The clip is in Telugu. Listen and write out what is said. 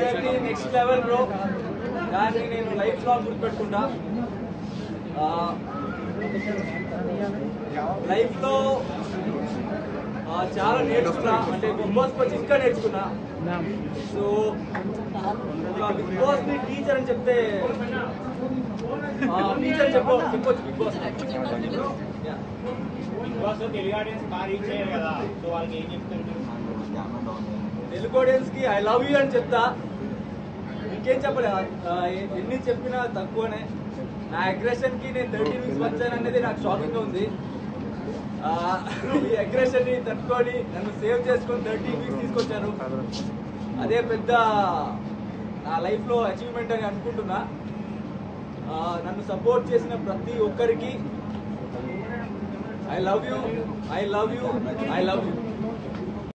జర్నీ నెక్స్ట్ లెవెల్ బ్రో దాన్ని నేను లైఫ్ లాంగ్ గుర్తుపెట్టుకుంటా. లైఫ్లో ఆ, చాలా నేర్చుకున్నా. అంటే బిగ్ బాస్ వచ్చి ఇంకా నేర్చుకున్నా. సో బిగ్ బాస్ని టీచర్ అని చెప్తే తెలుగు ఆడియన్స్కి ఐ లవ్ యూ అని చెప్తా. ఇంకేం చెప్పలే ఎన్ని చెప్పినా తక్కువనే. నా అగ్రెషన్కి నేను థర్టీ వీక్స్ వచ్చాను అనేది నాకు షాకింగ్ ఉంది. ఈ అగ్రెషన్ని తట్టుకొని నన్ను సేవ్ చేసుకొని థర్టీ వీక్స్ తీసుకొచ్చారు. అదే పెద్ద నా లైఫ్లో అచీవ్మెంట్ అని అనుకుంటున్నా. నన్ను సపోర్ట్ చేసిన ప్రతి ఒక్కరికి I love you I love you I love you